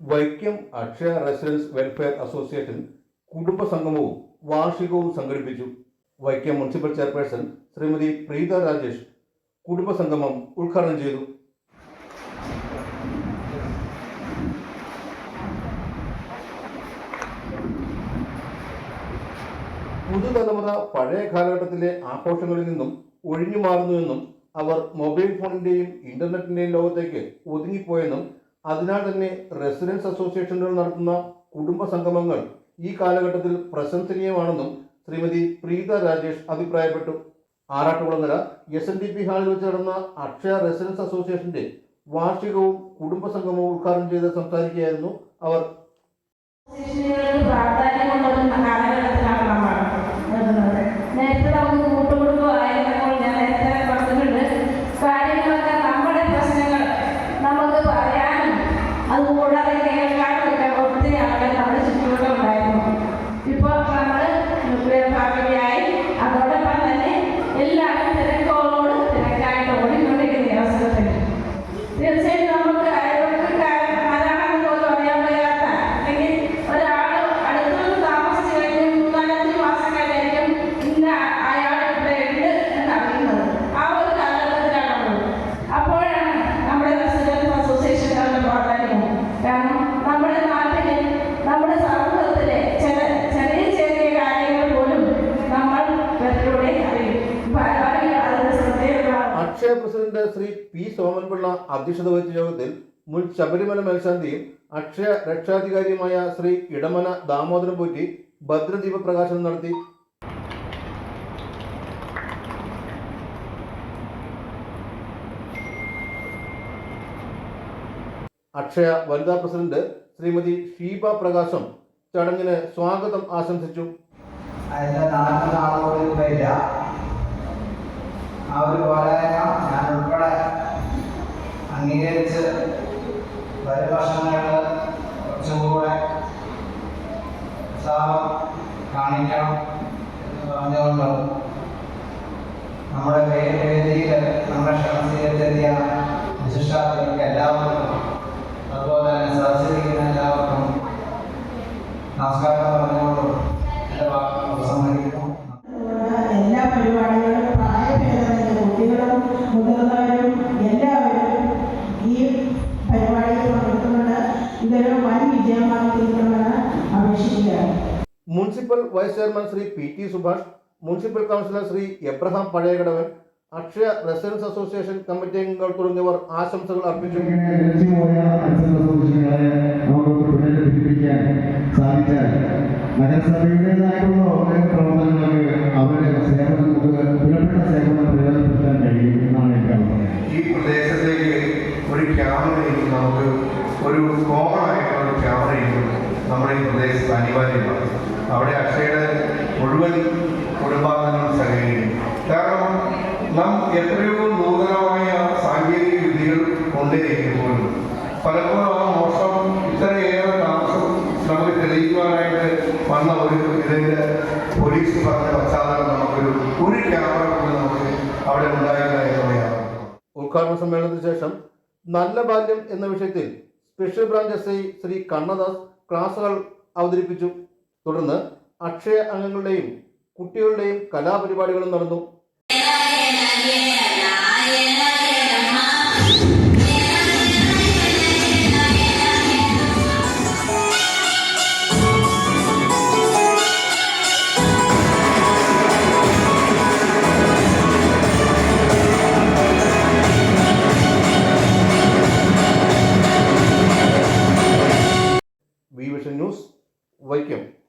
Vaikom Akshaya residents welfare association കുടുംബ സംഗമവും വാർഷികവും സംഘടിപ്പിച്ചു. വൈക്കം മുനിസിപ്പൽ ചെയർപേഴ്സൺ ശ്രീമതി പ്രീത രാജേഷ് കുടുംബ സംഗമം ഉദ്ഘാടനം ചെയ്തു. പുതുതലമുറ പഴയ കാലഘട്ടത്തിലെ ആഘോഷങ്ങളിൽ നിന്നും ഒഴിഞ്ഞു മാറുന്നുവെന്നും അവർ മൊബൈൽ ഫോണിന്റെയും ഇന്റർനെറ്റിന്റെയും ലോകത്തേക്ക് ഒതുങ്ങിപ്പോയെന്നും അതിനാൽ തന്നെ റെസിഡൻസ് അസോസിയേഷനുകൾ നടത്തുന്ന കുടുംബ സംഗമങ്ങൾ ഈ കാലഘട്ടത്തിൽ പ്രശംസനീയമാണെന്നും ശ്രീമതി പ്രീത രാജേഷ് അഭിപ്രായപ്പെട്ടു. Arattukulangara S N D P ഹാളിൽ വെച്ച് നടന്ന അക്ഷയ റെസിഡൻസ് അസോസിയേഷന്റെ വാർഷികവും കുടുംബ സംഗമവും ഉദ്ഘാടനം ചെയ്ത് സംസാരിക്കുകയായിരുന്നു അവർ. പ്രസിഡന്റ് ശ്രീ പി സോമൻപിള്ള അധ്യക്ഷത വഹിച്ച യോഗത്തിൽ മുൻ ശബരിമല മേൽശാന്തിയും അക്ഷയ രക്ഷാധികാരിയുമായ ശ്രീ ഇടമന ദാമോദരൻ പോറ്റി ഭദ്രദീപ പ്രകാശനം നടത്തി. അക്ഷയ വനിതാ പ്രസിഡന്റ് ശ്രീമതി ഷീബ പ്രകാശം ചടങ്ങിന് സ്വാഗതം ആശംസിച്ചു. അവർ നടക്കുന്ന അംഗീകരിച്ച് വരും വർഷങ്ങളിൽ കുറച്ചും കൂടെ ഉത്സാഹം കാണിക്കണം. Municipal vice chairman Shri P T Subhash municipal councillor Shri Abraham Pazhayakadavan Akshaya residents association committee അംഗങ്ങൾ തുടങ്ങിയവർ ആശംസകൾ അർപ്പിച്ചു. ഈ പ്രദേശത്തേക്ക് ഒരു ക്യാമറയും നമുക്ക് ഒരു കോമൺ ആയിട്ടുള്ള ക്യാമറയും നമ്മുടെ ഈ പ്രദേശത്ത് അനിവാര്യമാണ്. അവിടെ അക്ഷയുടെ മുഴുവൻ കുടുംബാംഗങ്ങളും സഹകരിക്കും കാരണം നാം എത്രയോ നൂതനമായ സാങ്കേതിക വിദ്യകൾ കൊണ്ടേയിരിക്കുമ്പോഴും പലപ്പോഴും ആ മോശം ഇത്രയേറെ താമസം നമുക്ക് തെളിയിക്കുവാനായിട്ട് വന്ന ഒരു ഇതിന്റെ പോലീസ് പറഞ്ഞ പശ്ചാത്തലം നമുക്കൊരു ഒരു ക്യാമറ കൊണ്ട് നമുക്ക് അവിടെ പറയാം ഉദ്ഘാടന സമ്മേളനത്തിന് ശേഷം നല്ല ബാല്യം എന്ന വിഷയത്തിൽ special branch S I Shri Kannadas ക്ലാസുകൾ അവതരിപ്പിച്ചു. തുടർന്ന് അക്ഷയ അംഗങ്ങളുടെയും കുട്ടികളുടെയും കലാപരിപാടികളും നടന്നു. വൈക്കം.